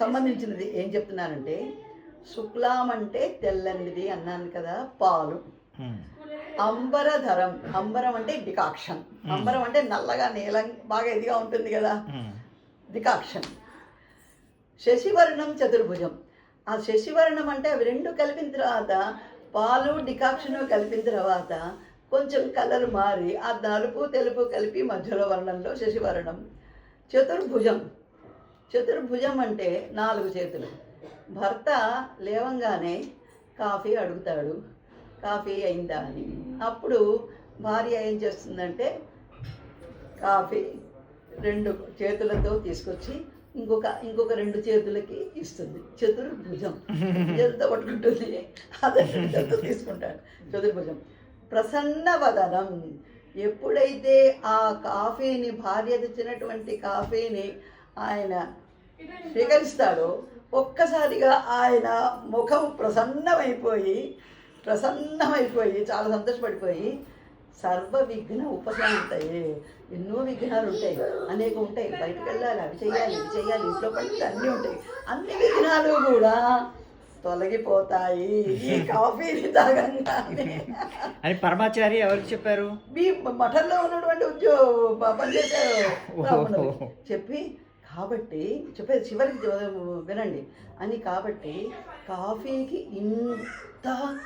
సంబంధించినది ఏం చెప్తున్నానంటే శుక్లాం అంటే తెల్లనిది అన్నాను కదా పాలు. అంబరధరం అంబరం అంటే డికాక్షన్ అంబరం అంటే నల్లగా నీలం బాగా ఇదిగా ఉంటుంది కదా. డికాక్షన్ శశివర్ణం చతుర్భుజం. ఆ శశివర్ణం అంటే అవి రెండు కలిపిన తర్వాత పాలు డికాక్షను కలిపిన తర్వాత కొంచెం కలర్ మారి ఆ నలుపు తెలుపు కలిపి మధ్యలో వర్ణంలో శశివర్ణం. చతుర్భుజం. చతుర్భుజం అంటే నాలుగు చేతులు. భర్త లేవంగానే కాఫీ అడుగుతాడు. కాఫీ అయిందా అని. అప్పుడు భార్య ఏం చేస్తుందంటే కాఫీ రెండు చేతులతో తీసుకొచ్చి ఇంకొక ఇంకొక రెండు చేతులకి ఇస్తుంది. చతుర్భుజం. చేతులతో పట్టుకుంటుంది. అదే చేతులతో తీసుకుంటాడు. చతుర్భుజం. ప్రసన్న వదనం. ఎప్పుడైతే ఆ కాఫీని భార్య తెచ్చినటువంటి కాఫీని ఆయన స్వీకరిస్తాడో. ఒక్కసారిగా ఆయన ముఖం ప్రసన్నమైపోయి ప్రసన్నమైపోయి చాలా సంతోషపడిపోయి సర్వ విఘ్న ఉపశాంతయే. ఎన్నో విఘ్నాలు ఉంటాయి. అనేక ఉంటాయి. బయటకు వెళ్ళాలి అవి చేయాలి ఇవి చేయాలి ఇంట్లో పడితే అన్నీ ఉంటాయి. అన్ని విఘ్నాలు కూడా తొలగిపోతాయి. ఈ కాఫీని తాగంగానే. అని పరమాచారి ఎవరికి చెప్పారు? మీ మఠంలో ఉన్నటువంటి ఉద్యోగ బ్రాహ్మణులు చెప్పి కాబట్టి చెప్పేది చివరికి వినండి. అని కాబట్టి కాఫీకి ఇంత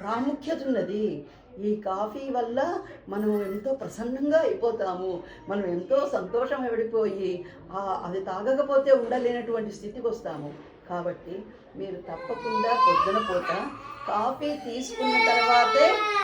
ప్రాముఖ్యత ఉన్నది. ఈ కాఫీ వల్ల మనం ఎంతో ప్రసన్నంగా అయిపోతాము. మనం ఎంతో సంతోషం పడిపోయి అది తాగకపోతే ఉండలేనటువంటి స్థితికి వస్తాము. కాబట్టి మీరు తప్పకుండా పొద్దున పూట కాఫీ తీసుకున్న తర్వాతే